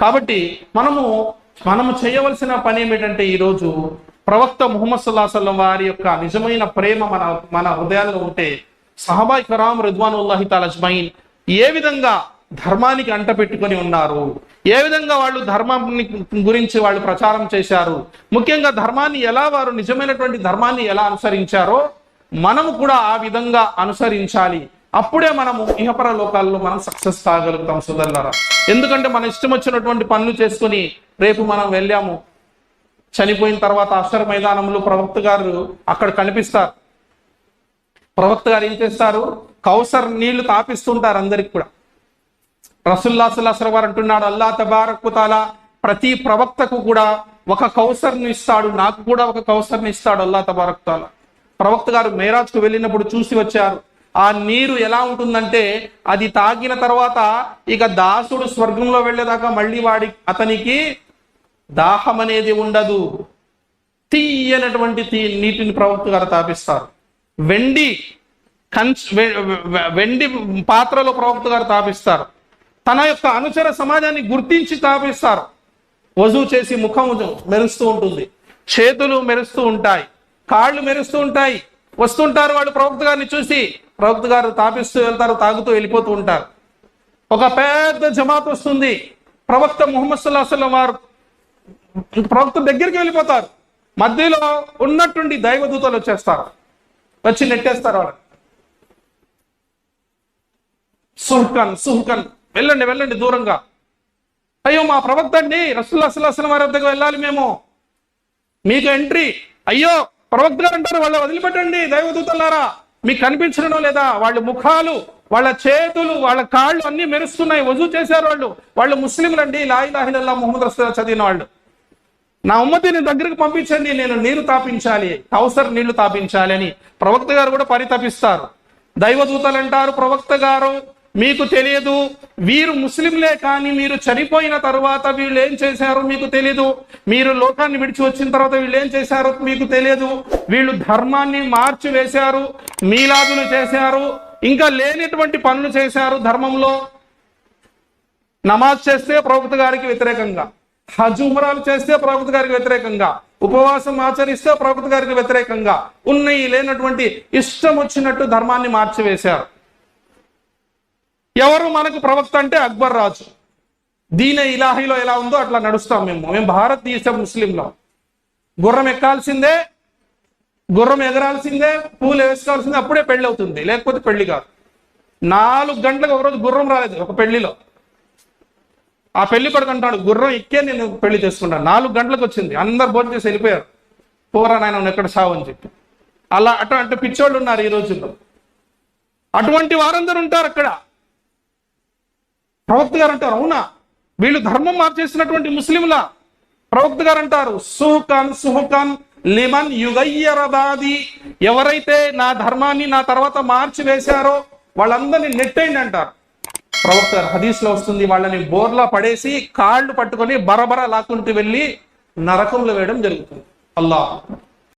కాబట్టి మనము మనము చేయవలసిన పని ఏమిటంటే ఈరోజు ప్రవక్త ముహమ్మద్ సల్లాహం వారి యొక్క నిజమైన ప్రేమ మన మన హృదయాల్లో ఉంటే సహబాయ్ కరాం రిద్వానుల్లాహి తాలజ్మైన్ ఏ విధంగా ధర్మానికి అంట పెట్టుకొని ఉన్నారు? ఏ విధంగా వాళ్ళు ధర్మాన్ని గురించి వాళ్ళు ప్రచారం చేశారు? ముఖ్యంగా ధర్మాన్ని ఎలా వారు నిజమైనటువంటి ధర్మాన్ని ఎలా అనుసరించారో మనము కూడా ఆ విధంగా అనుసరించాలి. అప్పుడే మనము ఇహపర లోకాల్లో మనం సక్సెస్ కాగలుగుతాం సోదరులారా ఎందుకంటే మన ఇష్టం వచ్చినటువంటి పనులు చేసుకొని రేపు మనం వెళ్ళాము. చనిపోయిన తర్వాత అక్షర మైదానంలో ప్రవక్త గారు అక్కడ కనిపిస్తారు. ప్రవక్త గారు ఏం చేస్తారు? కౌసర్ నీళ్ళు తాపిస్తుంటారు అందరికి కూడా. రసుల్లా సుల్లాసర్ వారు అంటున్నాడు అల్లా తబారకు ప్రతి ప్రవక్తకు కూడా ఒక కౌసర్ను ఇస్తాడు నాకు కూడా ఒక కౌసర్ని ఇస్తాడు అల్లా తబారకుతాలా ప్రవక్త గారు మేరాజ్కు వెళ్ళినప్పుడు చూసి వచ్చారు. ఆ నీరు ఎలా ఉంటుందంటే అది తాగిన తర్వాత ఇక దాసుడు స్వర్గంలో వెళ్ళేదాకా మళ్ళీ వాడి అతనికి దాహం అనేది ఉండదు. తీయనటువంటి తీ నీటిని ప్రవక్త గారు తాపిస్తారు. వెండి కంచ్ వె- వె- వెండి పాత్రలో ప్రవక్త గారు తాపిస్తారు. తన యొక్క అనుచర సమాజాన్ని గుర్తించి తాపిస్తారు. వజూ చేసి ముఖం మెరుస్తూ ఉంటుంది. చేతులు మెరుస్తూ ఉంటాయి. కాళ్ళు మెరుస్తూ ఉంటాయి. వస్తుంటారు వాళ్ళు ప్రవక్త గారిని చూసి. ప్రవక్త గారు తాపిస్తూ వెళ్తారు తాగుతూ వెళ్ళిపోతూ ఉంటారు. ఒక పెద్ద జమాత్ వస్తుంది. ప్రవక్త ముహమ్మద్ సుల్లాహం వారు ప్రవక్త దగ్గరికి వెళ్ళిపోతారు. మధ్యలో ఉన్నటువంటి దైవదూతలు వచ్చేస్తారు. వచ్చి నెట్టేస్తారు వాళ్ళు సుహ్కన్ సుహ్కన్. వెళ్ళండి వెళ్ళండి దూరంగా. అయ్యో మా ప్రవక్త అండి రసూల్లా సుల్లాహం వారి వద్దకు వెళ్ళాలి మేము. మీకు ఎంట్రీ. అయ్యో ప్రవక్త గారు అంటారు వాళ్ళ వదిలిపెట్టండి దైవదూతలారా మీకు కనిపించడం లేదా? వాళ్ళ ముఖాలు వాళ్ళ చేతులు వాళ్ళ కాళ్ళు అన్ని మెరుస్తున్నాయి. వజూ చేశారు వాళ్ళు. వాళ్ళు ముస్లింలండి లాయిలాహిల్లా ముహమ్మద్ రసూల్ చదివిన వాళ్ళు. నా ఉమ్మతిని దగ్గరికి పంపించండి. నేను నీరు తాపించాలి. కౌసర్ నీళ్ళు తాపించాలి అని ప్రవక్త గారు కూడా పరితపిస్తారు. దైవదూతలు అంటారు. ప్రవక్త గారు మీకు తెలియదు వీరు ముస్లింలే కానీ మీరు చనిపోయిన తర్వాత వీళ్ళు ఏం చేశారో మీకు తెలియదు మీరు లోకాన్ని విడిచి వచ్చిన తర్వాత వీళ్ళు ఏం చేశారో మీకు తెలియదు వీళ్ళు ధర్మాన్ని మార్చి వేశారు మీలాదులు చేశారు ఇంకా లేనటువంటి పనులు చేశారు ధర్మంలో. నమాజ్ చేస్తే ప్రవక్త గారికి వ్యతిరేకంగా హజ్ ఉమరాలు చేస్తే ప్రవక్త గారికి వ్యతిరేకంగా ఉపవాసం ఆచరిస్తే ప్రవక్త గారికి వ్యతిరేకంగా ఉన్నాయి లేనటువంటి ఇష్టం వచ్చినట్టు ధర్మాన్ని మార్చివేశారు ఎవరు మనకు ప్రవక్త అంటే అక్బర్ రాజు. దీన ఇలాహీలో ఎలా ఉందో అట్లా నడుస్తాం మేము. మేము భారతదేశ ముస్లింలో. గుర్రం ఎక్కాల్సిందే గుర్రం ఎగరాల్సిందే పూలు వేసుకోవాల్సిందే అప్పుడే పెళ్ళి అవుతుంది. లేకపోతే పెళ్ళి కాదు. నాలుగు గంటలకు ఒకరోజు గుర్రం రాలేదు ఒక పెళ్ళిలో ఆ పెళ్ళి కొడుకు అంటాడు గుర్రం ఎక్కే నేను పెళ్ళి చేసుకుంటాను. నాలుగు గంటలకు వచ్చింది. అందరు భోజనం చేసి వెళ్ళిపోయారు. పోరా నాయన ఎక్కడ సావు అని చెప్పి. అలా అటువంటి పిచ్చోళ్ళు ఉన్నారు ఈ రోజుల్లో. అటువంటి వారందరూ ఉంటారు అక్కడ. ప్రవక్త గారు అంటారు అవునా? వీళ్ళు ధర్మం మార్చేసినటువంటి ముస్లింలా ప్రవక్త గారు అంటారు సుహకాన్ సుహకాన్ లిమన్ యుగయ్యరబాది. ఎవరైతే నా ధర్మాన్ని నా తర్వాత మార్చి వేశారో వాళ్ళందరినీ నెట్టేయండి అంటారు. ప్రవక్త గారు హదీస్లో వస్తుంది వాళ్ళని బోర్లా పడేసి కాళ్ళు పట్టుకొని బరబర లాక్కుంటూ వెళ్ళి నరకంలో వేయడం జరుగుతుంది. అల్లా